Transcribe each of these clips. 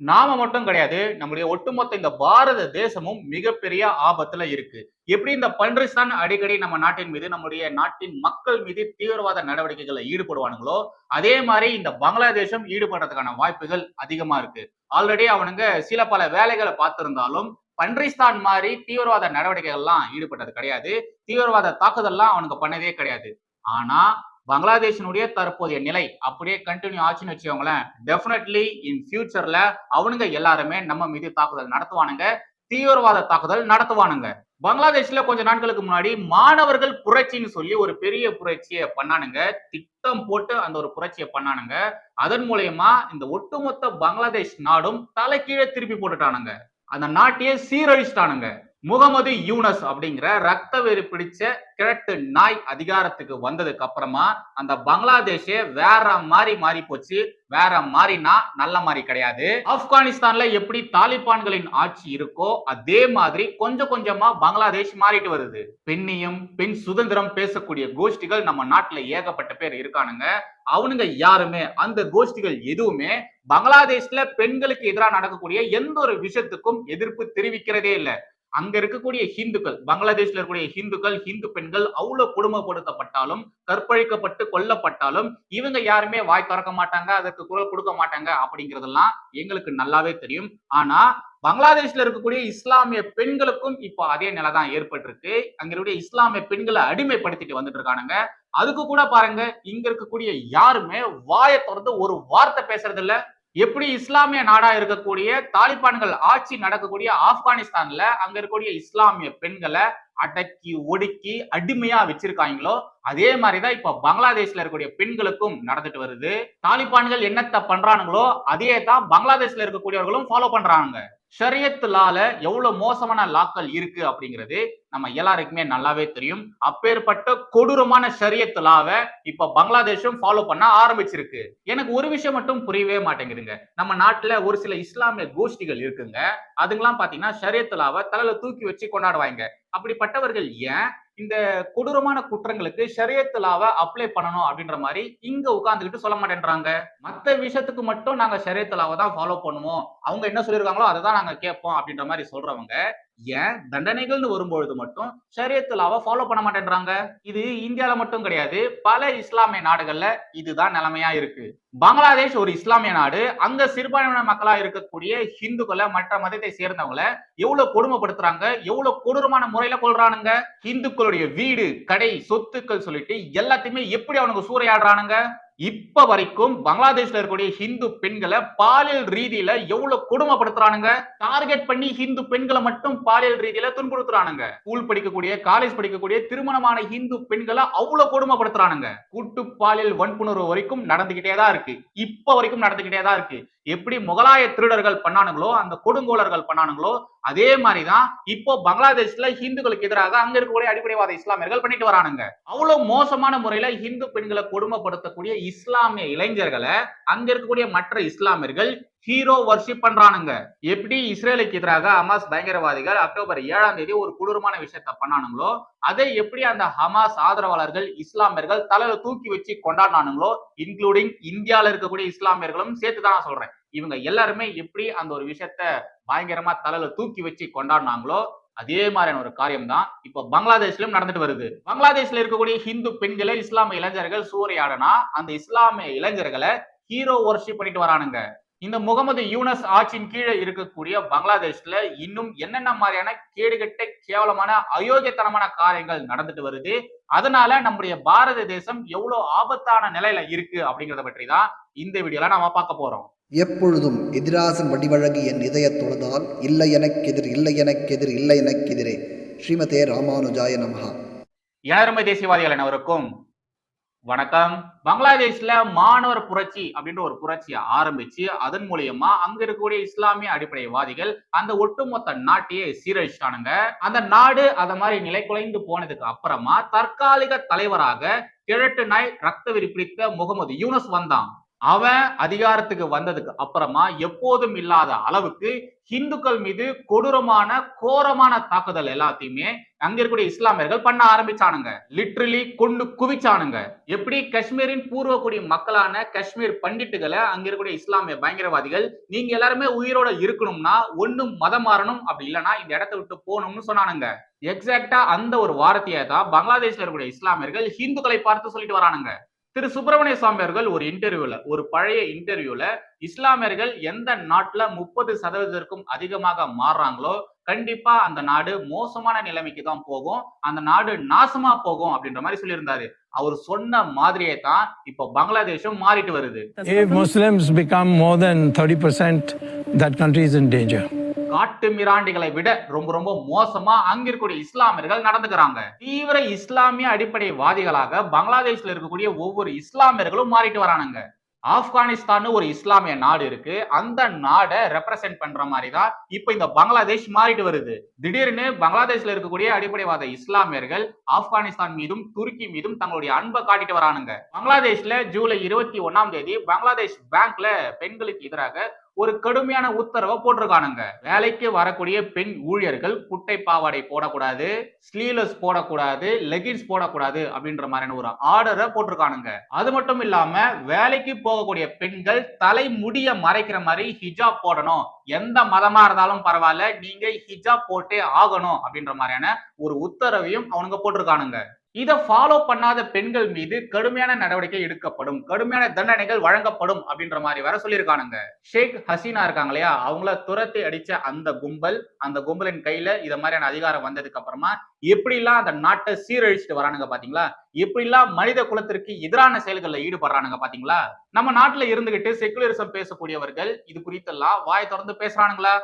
நாம மட்டும் கிடையாது நம்முடைய ஒட்டுமொத்த இந்த பாரத தேசமும் மிகப்பெரிய ஆபத்துல இருக்கு. எப்படி இந்த பன்றிஸ்தான் அடிக்கடி நம்ம நாட்டின் மீது நம்முடைய நாட்டின் மக்கள் மீது தீவிரவாத நடவடிக்கைகளை ஈடுபடுவானுங்களோ அதே மாதிரி இந்த பங்களாதேஷம் ஈடுபடுறதுக்கான வாய்ப்புகள் அதிகமா இருக்கு. ஆல்ரெடி அவனுங்க சில பல வேலைகளை பார்த்திருந்தாலும் பன்றிஸ்தான் மாதிரி தீவிரவாத நடவடிக்கைகள்லாம் ஈடுபட்டது கிடையாது. தீவிரவாத தாக்குதல்லாம் அவனுங்க பண்ணதே கிடையாது. ஆனா பங்களாதேஷினுடைய தற்போதைய நிலை. அப்படியே கண்டினியூ ஆச்சுன்னு வச்சுக்கோங்களேன். டெஃபினெட்லி இன் ஃபியூச்சர்ல அவனுங்க எல்லாருமே நம்ம மீது தாக்குதல் நடத்துவானுங்க. தீவிரவாத தாக்குதல் நடத்துவானுங்க. பங்களாதேஷ்ல கொஞ்ச நாட்களுக்கு முன்னாடி மாணவர்கள் புரட்சின்னு சொல்லி ஒரு பெரிய புரட்சியை பண்ணானுங்க. திட்டம் போட்டு அந்த ஒரு புரட்சியை பண்ணானுங்க. அதன் மூலயமா இந்த ஒட்டுமொத்த பங்களாதேஷ் நாடும் தலைக்கீழே திருப்பி போட்டுட்டானுங்க. அந்த நாட்டையே சீரழிச்சிட்டானுங்க. முகமது யூனஸ் அப்படிங்கிற ரத்த வெறி பிடிச்ச கிழட்டு நாய் அதிகாரத்துக்கு வந்ததுக்கு அப்புறமா அந்த பங்களாதேஷே வேற மாதிரி மாறி போச்சு. வேற மாதிரினா நல்ல மாதிரி கிடையாது. ஆப்கானிஸ்தான்ல எப்படி தாலிபான்களின் ஆட்சி இருக்கோ அதே மாதிரி கொஞ்சம் கொஞ்சமா பங்களாதேஷ் மாறிட்டு வருது. பெண்ணியம் பெண் சுதந்திரம் பேசக்கூடிய கோஷ்டிகள் நம்ம நாட்டுல ஏகப்பட்ட பேர் இருக்கானுங்க. அவனுங்க யாருமே அந்த கோஷ்டிகள் எதுவுமே பங்களாதேஷ்ல பெண்களுக்கு எதிராக நடக்கக்கூடிய எந்த ஒரு விஷயத்துக்கும் எதிர்ப்பு தெரிவிக்கிறதே இல்லை. அங்க இருக்கக்கூடிய ஹிந்துக்கள் பங்களாதேஷ்ல இருக்கக்கூடிய ஹிந்துக்கள் ஹிந்து பெண்கள் அவ்வளவு கொடுமைப்படுத்தப்பட்டாலும் கற்பழிக்கப்பட்டு கொல்லப்பட்டாலும் இவங்க யாருமே வாய் திறக்க மாட்டாங்க அதற்கு குரல் கொடுக்க மாட்டாங்க அப்படிங்கறதெல்லாம் எங்களுக்கு நல்லாவே தெரியும். ஆனா பங்களாதேஷ்ல இருக்கக்கூடிய இஸ்லாமிய பெண்களுக்கும் இப்போ அதே நிலை தான் ஏற்பட்டிருக்கு. அங்க இருக்கக்கூடிய இஸ்லாமிய பெண்களை அடிமைப்படுத்திட்டு வந்துட்டு இருக்கானுங்க. அதுக்கு கூட பாருங்க இங்க இருக்கக்கூடிய யாருமே வாயை திறந்து ஒரு வார்த்தை பேசுறது இல்லை எப்படி இஸ்லாமிய நாடா இருக்கக்கூடிய தாலிபான்கள் ஆட்சி நடக்கக்கூடிய ஆப்கானிஸ்தான்ல அங்க இருக்கக்கூடிய இஸ்லாமிய பெண்களை அடக்கி ஒடுக்கி அடிமையா வச்சிருக்காங்களோ அதே மாதிரிதான் இப்ப பங்களாதேஷ்ல இருக்கக்கூடிய பெண்களுக்கும் நடந்துட்டு வருது. தாலிபான்கள் என்னத்த பண்றானுங்களோ அதே தான் பங்களாதேஷ்ல இருக்கக்கூடியவர்களும் ஃபாலோ பண்றாங்க. ஷரியத் லால எவ்வளவு மோசமான லாக்கள் இருக்கு அப்படிங்கிறது நம்ம எல்லாருக்குமே நல்லாவே தெரியும். அப்பேற்பட்ட கொடூரமான ஷரியத் லாவை இப்ப பங்களாதேஷும் ஃபாலோ பண்ண ஆரம்பிச்சிருக்கு. எனக்கு ஒரு விஷயம் மட்டும் புரியவே மாட்டேங்குதுங்க. நம்ம நாட்டுல ஒரு சில இஸ்லாமிய கோஷ்டிகள் இருக்குங்க. அதுங்கெல்லாம் பாத்தீங்கன்னா ஷரியத்துலாவை தலையில தூக்கி வச்சு கொண்டாடுவாங்க அப்படிப்பட்டவர்கள் ஏன்? இந்த கொடூரமான குற்றங்களுக்கு ஷரீயத்லாவை அப்ளை பண்ணணும் அப்படின்ற மாதிரி இங்க உட்காந்துக்கிட்டு சொல்ல மாட்டேன்றாங்க. மற்ற விஷயத்துக்கு மட்டும் நாங்க ஷரியத்துலாவை தான் ஃபாலோ பண்ணுவோம். அவங்க என்ன சொல்லியிருக்காங்களோ அதை தான் நாங்க கேட்போம் அப்படின்ற மாதிரி சொல்றவங்க ஏன் தண்டனைகள்னு வரும்பொழுது மட்டும் ஷரியத் ஃபாலோ பண்ண மாட்டேன்றாங்க? இது இந்தியால மட்டும் கிடையாது பல இஸ்லாமிய நாடுகள்ல இதுதான் நிலைமையா இருக்கு. பங்களாதேஷ் ஒரு இஸ்லாமிய நாடு அங்க சிறுபான்மையின மக்களா இருக்கக்கூடிய ஹிந்துக்களை மற்ற மதத்தை சேர்ந்தவங்கள எவ்வளவு கொடுமைப்படுத்துறாங்க எவ்வளவு கொடூரமான முறையில கொள்றானுங்க ஹிந்துக்களுடைய வீடு கடை சொத்துக்கள் சொல்லிட்டு எல்லாத்தையுமே எப்படி அவனுக்கு சூறையாடுறானுங்க? இப்ப வரைக்கும் பங்களாதேஷ்ல இருக்கக்கூடிய ஹிந்து பெண்களை பாலியல் ரீதியில எவ்வளவு கொடுமைப்படுத்துறானுங்க? டார்கெட் பண்ணி ஹிந்து பெண்களை மட்டும் பாலியல் ரீதியில துன்புறுத்துறானுங்க. ஸ்கூல் படிக்கக்கூடிய காலேஜ் படிக்கக்கூடிய திருமணமான ஹிந்து பெண்களை அவ்வளவு கொடுமைப்படுத்துறானுங்க. கூட்டு பாலியல் வன்புணர்வு வரைக்கும் நடந்துகிட்டே தான் இருக்கு. இப்ப வரைக்கும் நடந்துகிட்டே தான் இருக்கு. எப்படி முகலாய திருடர்கள் பண்ணானுங்களோ அந்த கொடுங்கோலர்கள் பண்ணானுங்களோ அதே மாதிரிதான் இப்போ பங்களாதேஷ்ல ஹிந்துக்களுக்கு எதிராக அங்க இருக்கக்கூடிய அடிப்படைவாத இஸ்லாமியர்கள் பண்ணிட்டு வரானுங்க. அவ்வளவு மோசமான முறையில ஹிந்து பெண்களை கொடுமைப்படுத்தக்கூடிய இஸ்லாமிய இளைஞர்களை அங்க இருக்கக்கூடிய மற்ற இஸ்லாமியர்கள் ஹீரோ வர்ஷிப் பண்றானுங்க. எப்படி இஸ்ரேலுக்கு எதிராக ஹமாஸ் பயங்கரவாதிகள் அக்டோபர் ஏழாம் தேதி ஒரு கொடூரமான விஷயத்த பண்ணானுங்களோ அதை எப்படி அந்த ஹமாஸ் ஆதரவாளர்கள் இஸ்லாமியர்கள் தலையில தூக்கி வச்சு கொண்டாடினானுங்களோ இன்க்ளூடிங் இந்தியாவில் இருக்கக்கூடிய இஸ்லாமியர்களும் சேர்த்து தான் நான் சொல்றேன். இவங்க எல்லாருமே எப்படி அந்த ஒரு விஷயத்த பயங்கரமா தலையில தூக்கி வச்சு கொண்டாடினாங்களோ அதே மாதிரியான ஒரு காரியம் தான் இப்போ பங்களாதேஷ்லயும் நடந்துட்டு வருது. பங்களாதேஷ்ல இருக்கக்கூடிய ஹிந்து பெண்களை இஸ்லாமிய இளைஞர்கள் சூறையாடனா அந்த இஸ்லாமிய இளைஞர்களை ஹீரோ ஒர்ஷிப் பண்ணிட்டு வரானுங்க. இந்த முகமது யூனஸ் ஆட்சியின் கீழே இருக்கக்கூடிய பங்களாதேஷ்ல இன்னும் என்னென்ன மாதிரியான கேடுகட்ட கேவலமான அயோக்கியத்தனமான காரியங்கள் நடந்துட்டு வருது அதனால நம்முடைய பாரத தேசம் எவ்வளவு ஆபத்தான நிலையில இருக்கு அப்படிங்கறத பற்றி தான் இந்த வீடியோல நாம பார்க்க போறோம். எப்பொழுதும் எதிராசன் வடிவழகி என் இதயத் தொழுதால் இல்லை எனக்கெதிர் இல்லை எனக்கெதிர் இல்லை எனக்கெதிரே. ஸ்ரீமதே ராமானுஜாய நமகா எனருமை தேசியவாதிகள் அனைவருக்கும் வணக்கம். பங்களாதேஷ்ல மாணவர் புரட்சி அப்படின்ற ஒரு புரட்சியை ஆரம்பிச்சு அதன் மூலியமா அங்க இருக்கக்கூடிய இஸ்லாமிய அடிப்படைவாதிகள் அந்த ஒட்டுமொத்த நாட்டையே சீரழிச்சானுங்க அந்த நாடு அத மாதிரி நிலை குலைந்து போனதுக்கு அப்புறமா தற்காலிக தலைவராக கிழட்டு நாய் ரத்த வெறி பிடித்த முகமது யூனஸ் வந்தான். அவன் அதிகாரத்துக்கு வந்ததுக்கு அப்புறமா எப்போதும் இல்லாத அளவுக்கு ஹிந்துக்கள் மீது கொடூரமான கோரமான தாக்குதல் எல்லாத்தையுமே அங்க இருக்கக்கூடிய இஸ்லாமியர்கள் பண்ண ஆரம்பிச்சானுங்க. லிட்ரலி கொண்டு குவிச்சானுங்க. எப்படி? காஷ்மீரின் பூர்வக்குடி மக்களான காஷ்மீர் பண்டிட்டுகளை அங்க இருக்கக்கூடிய இஸ்லாமிய பயங்கரவாதிகள் நீங்க எல்லாருமே உயிரோட இருக்கணும்னா ஒன்னும் மதம் மாறணும் அப்படி இல்லைன்னா இந்த இடத்த விட்டு போகணும்னு சொன்னானுங்க. எக்ஸாக்டா அந்த ஒரு வார்த்தையை தான் பங்களாதேஷ்ல இருக்கக்கூடிய இஸ்லாமியர்கள் ஹிந்துக்களை பார்த்து சொல்லிட்டு வரானுங்க. திரு சுப்பிரமணிய சுவாமி அவர்கள் ஒரு இன்டர்வியூல ஒரு பழைய இன்டர்வியூல இஸ்லாமியர்கள் எந்த நாட்டுல முப்பது சதவீதத்திற்கும் அதிகமாக மாறுறாங்களோ கண்டிப்பா அந்த நாடு மோசமான நிலைமைக்கு தான் போகும். அந்த நாடு நாசமா போகும் அப்படின்ற மாதிரி சொல்லியிருந்தாரு. அவர் சொன்ன மாதிரியே தான் இப்போ பங்களாதேஷும் மாறிட்டு வருது. If Muslims become more than 30%, that country is in danger. காட்டு மிராண்டிகளை விட ரொம்ப ரொம்ப மோசமா அங்க இருக்கக்கூடிய இஸ்லாமியர்கள் நடந்துக்கிறாங்க. தீவிர இஸ்லாமிய அடிப்படைவாதிகளாக பங்களாதேஷ்ல இருக்கக்கூடிய ஒவ்வொரு இஸ்லாமியர்களும் மாறிட்டு வரானுங்க. ஆப்கானிஸ்தான் ஒரு இஸ்லாமிய நாடு இருக்கு. அந்த நாடை ரெப்ரசென்ட் பண்ற மாதிரி தான் இப்ப இந்த பங்களாதேஷ் மாறிட்டு வருது. திடீர்னு பங்களாதேஷ்ல இருக்கக்கூடிய அடிப்படைவாத இஸ்லாமியர்கள் ஆப்கானிஸ்தான் மீதும் துருக்கி மீதும் தங்களுடைய அன்பை காட்டிட்டு வரானுங்க. பங்களாதேஷ்ல ஜூலை இருபத்தி ஒன்னாம் தேதி பங்களாதேஷ் பேங்க்ல பெண்களுக்கு எதிராக ஒரு கடுமையான உத்தரவை போட்டிருக்கானுங்க. வேலைக்கு வரக்கூடிய பெண் ஊழியர்கள் குட்டை பாவாடை போடக்கூடாது ஸ்லீவ்லெஸ் போடக்கூடாது லெகின்ஸ் போடக்கூடாது அப்படின்ற மாதிரியான ஒரு ஆர்டரை போட்டிருக்கானுங்க. அது மட்டும் இல்லாம வேலைக்கு போகக்கூடிய பெண்கள் தலை முடிய மறைக்கிற மாதிரி ஹிஜாப் போடணும். எந்த மதமா இருந்தாலும் பரவாயில்ல நீங்க ஹிஜாப் போட்டே ஆகணும் அப்படின்ற மாதிரியான ஒரு உத்தரவையும் அவனுங்க போட்டிருக்கானுங்க. இதை ஃபாலோ பண்ணாத பெண்கள் மீது கடுமையான நடவடிக்கை எடுக்கப்படும். கடுமையான தண்டனைகள் வழங்கப்படும் அப்படின்ற மாதிரி வேற சொல்லியிருக்கானுங்க. ஷேக் ஹசீனா இருக்காங்க இல்லையா? அவங்கள துரத்தி அடிச்ச அந்த கும்பல் அந்த கும்பலின் கையில இத மாதிரியான அதிகாரம் வந்ததுக்கு அப்புறமா எப்படிலாம் அந்த நாட்டை சீரழிச்சிட்டு வரானுங்க பாத்தீங்களா? எப்படிலாம் மனித குலத்திற்கு எதிரான செயல்களில் ஈடுபடுறானுங்க பாத்தீங்களா? நம்ம நாட்டுல இருந்துகிட்டு செக்குலரிசம் பேசக்கூடியவர்கள் இது குறித்தெல்லாம் வாய் திறந்து பேசுறானுங்களா?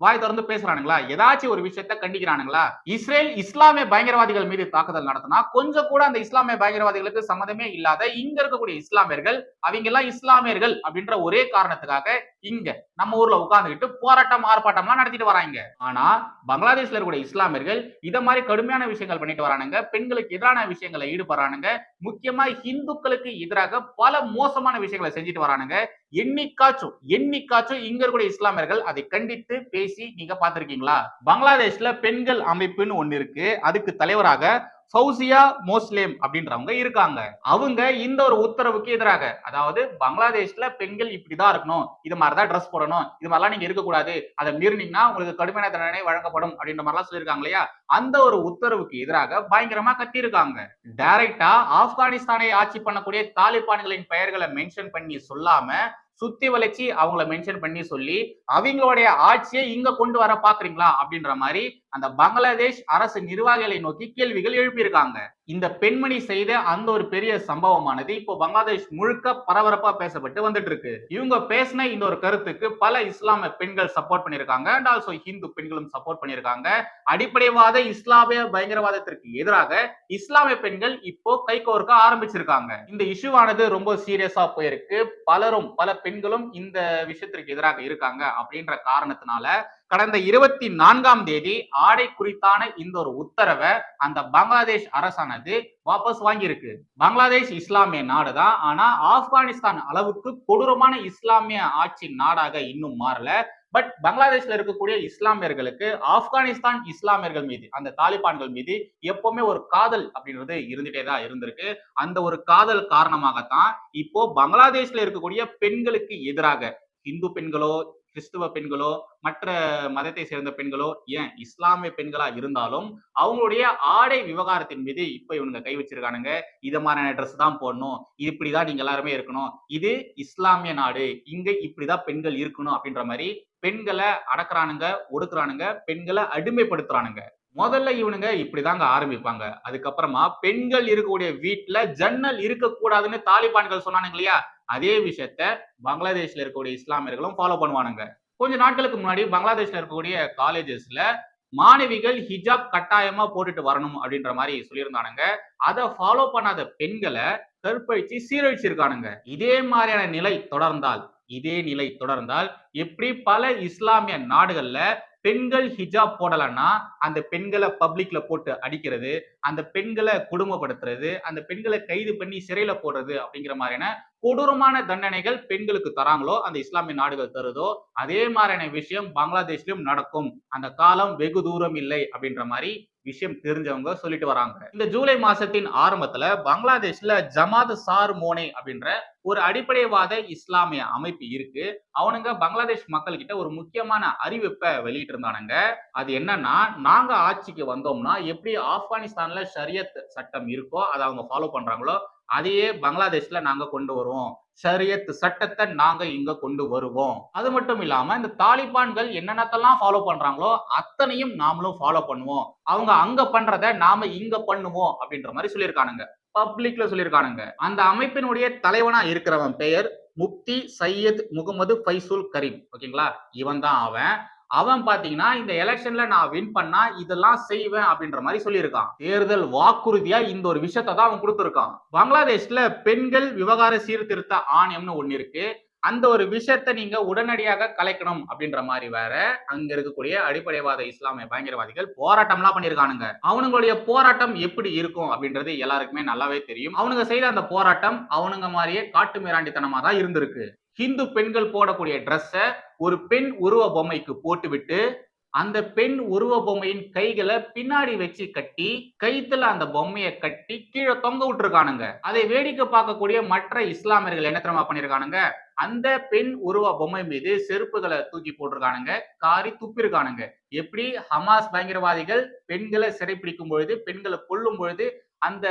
வாய் திறந்து பேசுறானுங்களா? ஏதாச்சும் ஒரு விஷயத்த கண்டிக்கிறானுங்களா? இஸ்ரேல் இஸ்லாமிய பயங்கரவாதிகள் மீது தாக்குதல் நடத்தினா கொஞ்சம் கூட அந்த இஸ்லாமிய பயங்கரவாதிகளுக்கு சம்மந்தமே இல்லாத இங்க இருக்கக்கூடிய இஸ்லாமியர்கள் அவங்க எல்லாம் இஸ்லாமியர்கள் அப்படின்ற ஒரே காரணத்துக்காக இங்க நம்ம ஊர்ல உட்கார்ந்துக்கிட்டு போராட்டம் ஆர்ப்பாட்டம்லாம் நடத்திட்டு வராங்க. ஆனா பங்களாதேஷ்ல இருக்கக்கூடிய இஸ்லாமியர்கள் இத மாதிரி கடுமையான விஷயங்கள் பண்ணிட்டு வரானுங்க. பெண்களுக்கு எதிரான விஷயங்களை ஈடுபடுறானுங்க. முக்கியமா இந்துக்களுக்கு எதிராக பல மோசமான விஷயங்களை செஞ்சுட்டு வரானுங்க. என்னைக்காச்சும் என்னைக்காச்சும் இங்க இருக்கக்கூடிய இஸ்லாமியர்கள் அதை கண்டித்து பேசி நீங்க பார்த்திருக்கீங்களா? பங்களாதேஷ்ல பெண்கள் அமைப்புன்னு ஒண்ணு இருக்கு. அதுக்கு தலைவராக ஃபௌசியா மோஸ்லேம் அப்படின்றவங்க இருக்காங்க. அவங்க இந்த ஒரு உத்தரவுக்கு எதிராக அதாவது பங்களாதேஷ்ல பெண்கள் இப்படிதான் இருக்கணும் இது மாதிரிதான் ட்ரெஸ் போடணும் இது மாதிரிலாம் நீங்க இருக்கக்கூடாது அதை மீறினீங்கன்னா உங்களுக்கு கடுமையான தண்டனை வழங்கப்படும் அப்படின்ற மாதிரிலாம் சொல்லியிருக்காங்க இல்லையா? அந்த ஒரு உத்தரவுக்கு எதிராக பயங்கரமா கத்தியிருக்காங்க. டைரக்டா ஆப்கானிஸ்தானை ஆட்சி பண்ணக்கூடிய தாலிபான்களின் பெயர்களை மென்ஷன் பண்ணி சொல்லாம சுத்தி வளைச்சி அவங்கள மென்ஷன் பண்ணி சொல்லி அவங்களுடைய ஆட்சியை இங்க கொண்டு வர பாக்குறீங்களா அப்படின்ற மாதிரி அந்த பங்களாதேஷ் அரசு நிர்வாகிகளை நோக்கி கேள்விகள் எழுப்பியிருக்காங்க. இந்த பெண்மணி செய்த அந்த ஒரு பெரிய சம்பவமானது இப்போ பங்களாதேஷ் முழுக்க பரபரப்பா பேசப்பட்டு வந்துட்டு இருக்கு இவங்க பேசின இந்த ஒரு கருத்துக்கு பல இஸ்லாமிய பெண்கள் சப்போர்ட் பண்ணிருக்காங்க அண்ட் ஆல்சோ ஹிந்து பெண்களும் சப்போர்ட் பண்ணிருக்காங்க அடிப்படைவாத இஸ்லாமிய பயங்கரவாதத்திற்கு எதிராக இஸ்லாமிய பெண்கள் இப்போ கைகோர்க்க ஆரம்பிச்சிருக்காங்க. இந்த இஷ்யூவானது ரொம்ப சீரியஸா போயிருக்கு. பலரும் பல பெண்களும் இந்த விஷயத்திற்கு எதிராக இருக்காங்க அப்படின்ற காரணத்தினால கடந்த இருபத்தி நான்காம் தேதி ஆடை குறித்தான இந்த ஒரு உத்தரவை அந்த பங்களாதேஷ் அரசானது வாபஸ் வாங்கியிருக்கு. பங்களாதேஷ் இஸ்லாமிய நாடுதான் ஆனா ஆப்கானிஸ்தான் அளவுக்கு கொடூரமான இஸ்லாமிய ஆட்சி நாடாக இன்னும் மாறல. பட் பங்களாதேஷ்ல இருக்கக்கூடிய இஸ்லாமியர்களுக்கு ஆப்கானிஸ்தான் இஸ்லாமியர்கள் மீது அந்த தாலிபான்கள் மீது எப்பவுமே ஒரு காதல் அப்படின்றது இருந்துட்டே தான் இருந்திருக்கு. அந்த ஒரு காதல் காரணமாகத்தான் இப்போ பங்களாதேஷ்ல இருக்கக்கூடிய பெண்களுக்கு எதிராக இந்து பெண்களோ கிறிஸ்துவ பெண்களோ மற்ற மதத்தை சேர்ந்த பெண்களோ ஏன் இஸ்லாமிய பெண்களா இருந்தாலும் அவங்களுடைய ஆடை விவகாரத்தின் மீது இப்ப இவனுங்க கை வச்சிருக்கானுங்க. இத மாதிரியான ட்ரெஸ் தான் போடணும். இப்படிதான் நீங்க எல்லாருமே இருக்கணும். இது இஸ்லாமிய நாடு. இங்க இப்படிதான் பெண்கள் இருக்கணும் அப்படின்ற மாதிரி பெண்களை அடக்குறானுங்க ஒடுக்குறானுங்க பெண்களை அடிமைப்படுத்துறானுங்க. முதல்ல இவனுங்க இப்படிதாங்க ஆரம்பிப்பாங்க. அதுக்கப்புறமா பெண்கள் இருக்கக்கூடிய வீட்டுல ஜன்னல் இருக்கக்கூடாதுன்னு தாலிபான்கள் சொன்னானுங்க இல்லையா? அதே விஷயத்த பங்களாதேஷ்ல இருக்கக்கூடிய இஸ்லாமியர்களும் ஃபாலோ பண்ணுவானுங்க. கொஞ்ச நாட்களுக்கு முன்னாடி பங்களாதேஷ்ல இருக்கக்கூடிய காலேஜஸ்ல மாணவிகள் ஹிஜாப் கட்டாயமா போட்டுட்டு வரணும் அப்படின்ற மாதிரி சொல்லியிருந்தானுங்க. அதை ஃபாலோ பண்ணாத பெண்களை கற்பழிச்சு சீரழிச்சிருக்கானுங்க. இதே மாதிரியான நிலை தொடர்ந்தால் இதே நிலை தொடர்ந்தால் எப்படி பல இஸ்லாமிய நாடுகள்ல பெண்கள் ஹிஜாப் போடலன்னா அந்த பெண்களை பப்ளிக்ல போட்டு அடிக்கிறது அந்த பெண்களை கொடுமைப்படுத்துறது அந்த பெண்களை கைது பண்ணி சிறையில போடுறது அப்படிங்கிற மாதிரியான கொடூரமான தண்டனைகள் பெண்களுக்கு தராங்களோ அந்த இஸ்லாமிய நாடுகள் தருதோ அதே மாதிரியான விஷயம் பங்களாதேஷ்லயும் நடக்கும். அந்த காலம் வெகு தூரம் இல்லை அப்படின்ற மாதிரி விஷயம் தெரிஞ்சவங்க சொல்லிட்டு வராங்க. இந்த ஜூலை மாசத்தின் ஆரம்பத்துல பங்களாதேஷ்ல ஜமாத் சார் மோனே அப்படின்ற ஒரு அடிப்படைவாத இஸ்லாமிய அமைப்பு இருக்கு. அவனுங்க பங்களாதேஷ் மக்கள் கிட்ட ஒரு முக்கியமான அறிவிப்பை வெளியிட்டு இருந்தானுங்க அது என்னன்னா நாங்க ஆட்சிக்கு வந்தோம்னா எப்படி ஆப்கானிஸ்தான்ல ஷரியத் சட்டம் இருக்கோ அதை அவங்க ஃபாலோ பண்றாங்களோ அதையே பங்களாதேஷ்ல நாங்க கொண்டு வருவோம். ஷரியத் சட்டத்தை நாங்க இங்க கொண்டு வருவோம். அது மட்டும் இல்லாம இந்த தாலிபான்கள் என்னென்னத்தெல்லாம் ஃபாலோ பண்றாங்களோ அத்தனையும் நாமளும் ஃபாலோ பண்ணுவோம். அவங்க அங்க பண்றத நாம இங்க பண்ணுவோம் அப்படின்ற மாதிரி சொல்லியிருக்கானுங்க. பப்ளிக்ல சொல்லியிருக்கானுங்க. அந்த அமைப்பினுடைய தலைவனா இருக்கிறவன் பெயர் முப்தி சையத் முகமது ஃபைசுல் கரீம். ஓகேங்களா? இவன் தான் அவன். அவன் பாத்தீங்கன்னா இந்த எலெக்ஷன்ல நான் வின் பண்ணா இதெல்லாம் செய்வேன் அப்படின்ற மாதிரி சொல்லியிருக்கான். தேர்தல் வாக்குறுதியா இந்த ஒரு விஷயத்தை தான் அவன் கொடுத்துருக்கான். பங்களாதேஷ்ல பெண்கள் விவகார சீர்திருத்த ஆணையம்னு ஒண்ணு இருக்கு. அந்த ஒரு விஷயத்த நீங்க உடனடியாக கலைக்கணும் அப்படின்ற மாதிரி வேற அங்க இருக்கக்கூடிய அடிப்படைவாத இஸ்லாமிய பயங்கரவாதிகள் போராட்டம்லாம் பண்ணியிருக்கானுங்க. அவனுங்களுடைய போராட்டம் எப்படி இருக்கும் அப்படின்றது எல்லாருக்குமே நல்லாவே தெரியும். அவனுங்க செய்த அந்த போராட்டம் அவனுங்க மாதிரியே காட்டு மிராண்டித்தனமா தான் இருந்திருக்கு. ஹிந்து பெண்கள் போடக்கூடிய ட்ரெஸ்ஸை ஒரு பெண் உருவ பொம்மைக்கு போட்டுவிட்டு அந்த பெண் உருவ பொம்மையின் கைகளை பின்னாடி வச்சு கட்டி கைத்துல அந்த பொம்மையை கட்டி கீழே தொங்க விட்டுருக்கானுங்க. அதை வேடிக்கை பார்க்கக்கூடிய மற்ற இஸ்லாமியர்கள் என்ன தெரியுமா பண்ணிருக்கானுங்க? அந்த பெண் உருவ பொம்மை மீது செருப்புகளை தூக்கி போட்டிருக்கானுங்க காரி துப்பிருக்கானுங்க. எப்படி? ஹமாஸ் பயங்கரவாதிகள் பெண்களை சிறைப்பிடிக்கும் பொழுது பெண்களை கொல்லும் பொழுது அந்த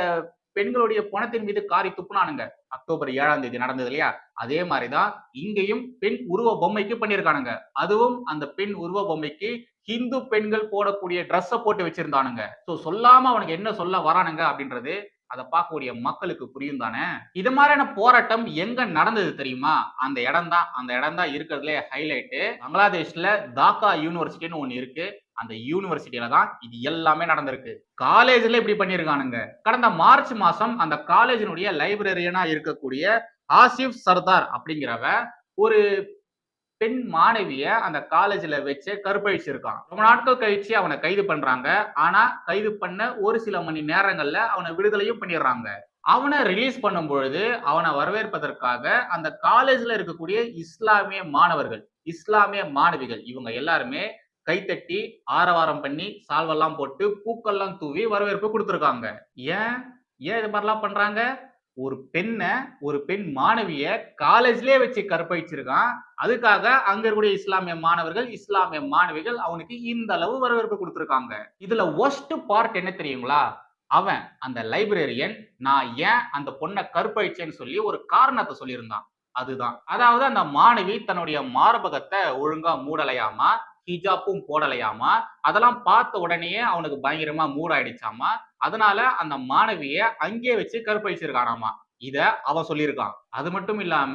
பெண்களுடைய பணத்தின் மீது காரி துப்புனானுங்க. அக்டோபர் ஏழாம் தேதி நடந்தது இல்லையா? அதே மாதிரிதான் இங்கேயும் பெண் உருவ பொம்மைக்கு பண்ணியிருக்கானுங்க. அதுவும் அந்த பெண் உருவ பொம்மைக்கு ஹிந்து பெண்கள் போடக்கூடிய ட்ரெஸ்ஸை போட்டு வச்சிருந்தானுங்க. ஸோ சொல்லாம அவனுக்கு என்ன சொல்ல வரானுங்க அப்படின்றது அதை பார்க்கக்கூடிய மக்களுக்கு புரியும் தானே? இது மாதிரியான போராட்டம் எங்க நடந்தது தெரியுமா? அந்த இடம் தான் அந்த இடம் தான் இருக்கிறதுலே ஹைலைட்டு பங்களாதேஷ்ல தாக்கா யூனிவர்சிட்டின்னு ஒன்று இருக்கு. அந்த யூனிவர்சிட்டியில தான் இது எல்லாமே நடந்திருக்கு. காலேஜ்ல இப்படி பண்ணியிருக்கானுங்க கடந்த மார்ச் மாசம் அந்த காலேஜினுடைய லைப்ரரியனா இருக்கக்கூடிய ஆசிப் சர்தார் அப்படிங்கிறவ ஒரு பெண் மாணவிய அந்த காலேஜ்ல வச்சு கற்பழிச்சிருக்கான். ரொம்ப நாட்கள் கழிச்சு அவனை கைது பண்றாங்க. ஆனா கைது பண்ண ஒரு சில மணி நேரங்கள்ல அவனை விடுதலையும் பண்ணிடுறாங்க. அவனை ரிலீஸ் பண்ணும் பொழுது அவனை வரவேற்பதற்காக அந்த காலேஜ்ல இருக்கக்கூடிய இஸ்லாமிய மாணவர்கள் இஸ்லாமிய மாணவிகள் இவங்க எல்லாருமே கைத்தட்டி ஆரவாரம் பண்ணி சால்வெல்லாம் போட்டு பூக்கள்லாம் தூவி வரவேற்பு கொடுத்துருக்காங்க. ஏன்? ஏன் இது மாதிரிலாம் பண்றாங்க? ஒரு பெண்ணை ஒரு பெண் மாணவிய காலேஜ்லயே வச்சு கற்பழிச்சிருக்கான். அதுக்காக அங்க இருக்கக்கூடிய இஸ்லாமிய மாணவர்கள் இஸ்லாமிய மாணவிகள் அவனுக்கு இந்த அளவு வரவேற்பு கொடுத்துருக்காங்க. இதுல ஒஸ்ட் பார்ட் என்ன தெரியுங்களா? அவன் அந்த லைப்ரரியன் நான் ஏன் அந்த பொண்ணை கற்பழிச்சேன்னு சொல்லி ஒரு காரணத்தை சொல்லியிருந்தான். அதுதான். அதாவது அந்த மாணவி தன்னுடைய மார்பகத்தை ஒழுங்கா மூடலையாமா? ஹிஜாப்பும் போடலையாமா? அதெல்லாம் பார்த்த உடனேயே அவனுக்கு பயங்கரமா மூடாயிடுச்சாமா? அதனால அந்த மாணவிய அங்கேயே வச்சு கற்பழிச்சிருக்கானாமா இத அவ சொல்லியிருக்கான் அது மட்டும் இல்லாம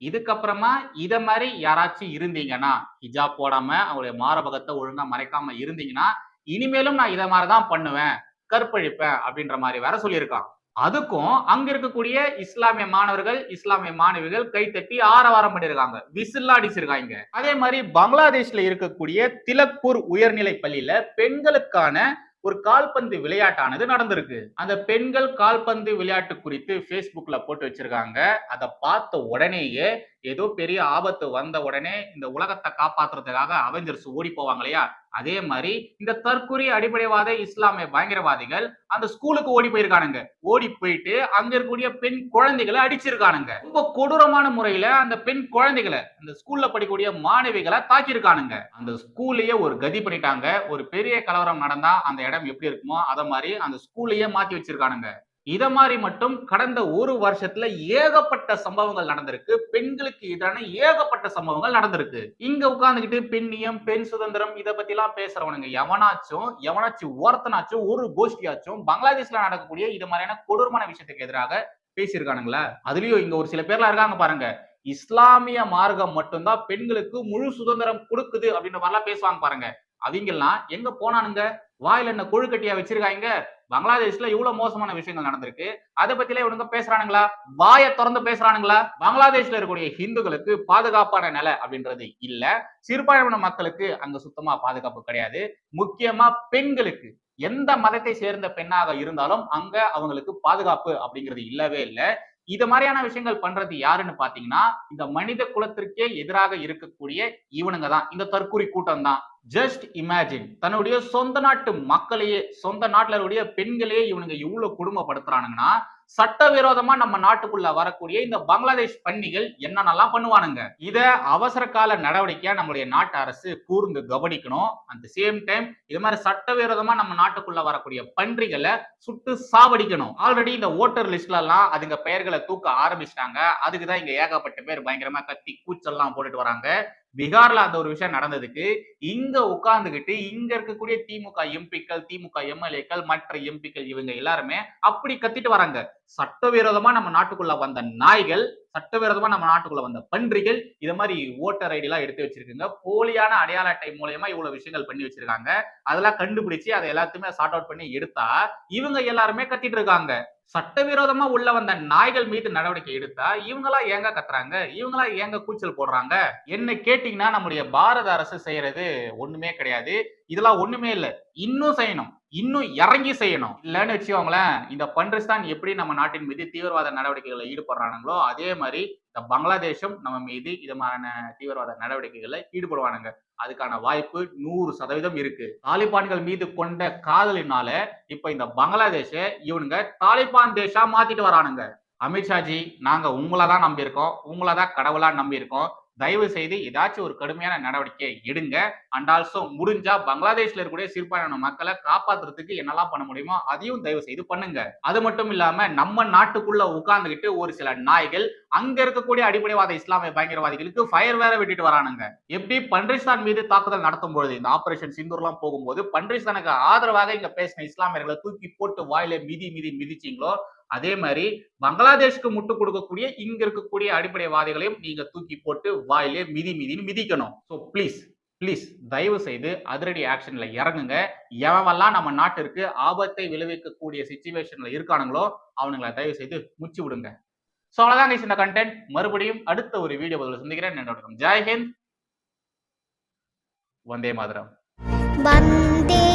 இதுக்கப்புறமா இத மாதிரி யாராச்சும் இருந்தீங்கன்னா ஹிஜாப் போடாம அவருடைய மாரபகத்தை ஒழுங்கா மறைக்காம இருந்தீங்கன்னா இனிமேலும் நான் இதை மாதிரிதான் பண்ணுவேன் கற்பழிப்பேன் அப்படின்ற மாதிரி வேற சொல்லியிருக்கான் அதுக்கும் அங்க இருக்கக்கூடிய இஸ்லாமிய மாணவர்கள் இஸ்லாமிய மாணவிகள் கைத்தட்டி ஆரவாரம் பண்ணிருக்காங்க. விசில் அடிச்சிருக்காங்க அதே மாதிரி பங்களாதேஷ்ல இருக்கக்கூடிய திலக்பூர் உயர்நிலை பள்ளியில பெண்களுக்கான ஒரு கால்பந்து விளையாட்டானது நடந்திருக்கு. அந்த பெண்கள் கால்பந்து விளையாட்டு குறித்து Facebookல போட்டு வச்சிருக்காங்க. அதை பார்த்த உடனேயே ஏதோ பெரிய ஆபத்து வந்த உடனே இந்த உலகத்தை காப்பாத்துறதுக்காக அவெஞ்சர்ஸ் ஓடி போவாங்க இல்லையா? அதே மாதிரி இந்த தற்குறி அடிப்படைவாத இஸ்லாமிய பயங்கரவாதிகள் அந்த ஸ்கூலுக்கு ஓடி போயிருக்கானுங்க. ஓடி போயிட்டு அங்க இருக்கக்கூடிய பெண் குழந்தைகளை அடிச்சிருக்கானுங்க. ரொம்ப கொடூரமான முறையில அந்த பெண் குழந்தைகளை அந்த ஸ்கூல்ல படிக்கக்கூடிய மாணவிகளை தாக்கியிருக்கானுங்க. அந்த ஸ்கூல்லையே ஒரு கதி பண்ணிட்டாங்க. ஒரு பெரிய கலவரம் நடந்தா அந்த இடம் எப்படி இருக்குமோ அதை மாதிரி அந்த ஸ்கூல்லையே மாத்தி வச்சிருக்கானுங்க. இத மாதிரி மட்டும் கடந்த ஒரு வருஷத்துல ஏகப்பட்ட சம்பவங்கள் நடந்திருக்கு. பெண்களுக்கு எதிரான ஏகப்பட்ட சம்பவங்கள் நடந்திருக்கு. இங்க உட்கார்ந்துகிட்டு பெண்ணியம் பெண் சுதந்திரம் இதை பத்தி எல்லாம் பேசுறவனுங்க எவனாச்சும் எவனாச்சும் ஒருத்தனாச்சும் ஒரு கோஷ்டியாச்சும் பங்களாதேஷ்ல நடக்கக்கூடிய இது மாதிரியான கொடூரமான விஷயத்துக்கு எதிராக பேசியிருக்கானுங்களா? அதுலயும் இங்க ஒரு சில பேர்லாம் இருக்காங்க பாருங்க. இஸ்லாமிய மார்க்கம் மட்டும்தான் பெண்களுக்கு முழு சுதந்திரம் கொடுக்குது அப்படின்ற மாதிரிலாம் பேசுவாங்க பாருங்க. அவங்கெல்லாம் எங்க போனானுங்க? வாயில் என்ன கொழுக்கட்டியா வச்சிருக்காங்க? பங்களாதேஷ்ல இவ்வளவு மோசமான விஷயங்கள் நடந்திருக்கு. அதை பத்தில இவனுங்க பேசுறானுங்களா? வாயை திறந்து பேசுறானுங்களா? பங்களாதேஷ்ல இருக்கக்கூடிய ஹிந்துக்களுக்கு பாதுகாப்பான நிலை அப்படின்றது இல்ல. சிறுபான்மையின மக்களுக்கு அங்க சுத்தமா பாதுகாப்பு கிடையாது. முக்கியமா பெண்களுக்கு. எந்த மதத்தை சேர்ந்த பெண்ணாக இருந்தாலும் அங்க அவங்களுக்கு பாதுகாப்பு அப்படிங்கிறது இல்லவே இல்லை. இது மாதிரியான விஷயங்கள் பண்றது யாருன்னு பாத்தீங்கன்னா இந்த மனித குலத்திற்கே எதிராக இருக்கக்கூடிய இவனுங்க தான். இந்த தற்கூரி கூட்டம் தான் ஜஸ்ட் இமேஜின் தன்னுடைய சொந்த நாட்டு மக்களையே சொந்த நாட்டுல பெண்களையே இவனுங்க எவ்வளவு குடும்பப்படுத்துறானுங்கன்னா சட்டவிரோதமா நம்ம நாட்டுக்குள்ள வரக்கூடிய இந்த பங்களாதேஷ் பன்னிகள் என்னென்னலாம் பண்ணுவானுங்க? இத அவசர கால நடவடிக்கையா நம்மளுடைய நாட்டு அரசு கூர்ந்து கவனிக்கணும். அந்த சேம் டைம் இது மாதிரி சட்டவிரோதமா நம்ம நாட்டுக்குள்ள வரக்கூடிய பன்றிகளை சுட்டு சாவடிக்கணும். ஆல்ரெடி இந்த ஓட்டர் லிஸ்ட்ல எல்லாம் அதுங்க பெயர்களை தூக்க ஆரம்பிச்சிட்டாங்க. அதுக்குதான் இங்க ஏகப்பட்ட பேர் பயங்கரமா கத்தி கூச்சல்லாம் போட்டுட்டு வராங்க. பீகார்ல அந்த ஒரு விஷயம் நடந்ததுக்கு இங்க உட்கார்ந்துகிட்டு இங்க இருக்கக்கூடிய திமுக எம்பிக்கள் திமுக எம்எல்ஏக்கள் மற்ற எம்பிக்கள் இவங்க எல்லாருமே அப்படி கத்திட்டு வராங்க. சட்டவிரோதமா நம்ம நாட்டுக்குள்ள வந்த நாய்கள் சட்டவிரோதமா நம்ம நாட்டுக்குள்ள வந்த பன்றிகள் இது மாதிரி ஓட்டர் ஐடி எல்லாம் எடுத்து வச்சிருக்குங்க. போலியான அடையாள அட்டை மூலயமா இவ்வளவு விஷயங்கள் பண்ணி வச்சிருக்காங்க. அதெல்லாம் கண்டுபிடிச்சு அதை எல்லாத்தையுமே சார்ட் அவுட் பண்ணி எடுத்தா இவங்க எல்லாருமே கத்திட்டு இருக்காங்க. சட்டவிரோதமா உள்ள வந்த நாய்கள் மீது நடவடிக்கை எடுத்தா இவங்களா ஏங்க கத்துறாங்க? இவங்களா ஏங்க கூச்சல் போடுறாங்க? என்ன கேட்டீங்கன்னா நம்முடைய பாரத அரசு செய்யறது ஒண்ணுமே கிடையாது. இதெல்லாம் ஒண்ணுமே இல்லை. இன்னும் செய்யணும். இன்னும் இறங்கி செய்யணும். இல்லைன்னு வச்சுக்கோங்களேன் இந்த பன்றிஸ்தான் எப்படி நம்ம நாட்டின் மீது தீவிரவாத நடவடிக்கைகளில் ஈடுபடுறானுங்களோ அதே மாதிரி இந்த பங்களாதேஷம் நம்ம மீது இது மாதிரியான தீவிரவாத நடவடிக்கைகளில் ஈடுபடுவானுங்க. அதுக்கான வாய்ப்பு நூறு சதவீதம் இருக்கு. தாலிபான்கள் மீது கொண்ட காதலினால இப்ப இந்த பங்களாதேஷ இவனுங்க தாலிபான் தேஷா மாத்திட்டு வரானுங்க. அமித்ஷாஜி நாங்க உங்களை தான் நம்பியிருக்கோம். உங்களை தான் கடவுளா நம்பியிருக்கோம். தயவு செய்து ஏதாச்சும் ஒரு கடுமையான நடவடிக்கை எடுங்க. அண்ட் ஆல்சோ முடிஞ்சா பங்களாதேஷ்ல இருக்கக்கூடிய சிறுபான்மையான மக்களை காப்பாத்துறதுக்கு என்னெல்லாம் பண்ண முடியுமோ அதையும் தயவு செய்து பண்ணுங்க. அது மட்டும் இல்லாம நம்ம நாட்டுக்குள்ள உட்கார்ந்துகிட்டு ஒரு சில நாய்கள் அங்க இருக்கக்கூடிய அடிப்படைவாத இஸ்லாமிய பயங்கரவாதிகளுக்கு ஃபயர் வேற விட்டுட்டு வரானுங்க. எப்படி? பன்றிஸ்தான் மீது தாக்குதல் நடத்தும் பொழுது இந்த ஆபரேஷன் சிந்தூர்லாம் போகும்போது பன்றிஸ்தானுக்கு ஆதரவாக இங்க பேசின இஸ்லாமியர்களை தூக்கி போட்டு வாயில மிதி மிதி மிதிச்சீங்களோ? அதே மாதிரி பங்களாதேஷ்க்கு முட்டு கொடுக்கக்கூடிய இங்க இருக்கக்கூடிய அடிப்படைவாதிகளையும் நீங்க தூக்கி போட்டு வாயிலே மிதி மிதின்னு மிதிக்கணும். ஸோ ப்ளீஸ் ப்ளீஸ் தயவு செய்து அதிரடி ஆக்ஷன்ல இறங்குங்க. எவெல்லாம் நம்ம நாட்டிற்கு ஆபத்தை விளைவிக்கக்கூடிய சுச்சுவேஷன்ல இருக்கானுங்களோ அவனுங்களை தயவு செய்து முச்சு விடுங்க. ஸோ அவ்வளோதான் இந்த கண்டென்ட் மறுபடியும் அடுத்த ஒரு வீடியோ பதில் சந்திக்கிறேன். என்னோட ஜெய்ஹிந்த் வந்தே மாதரம். வந்தே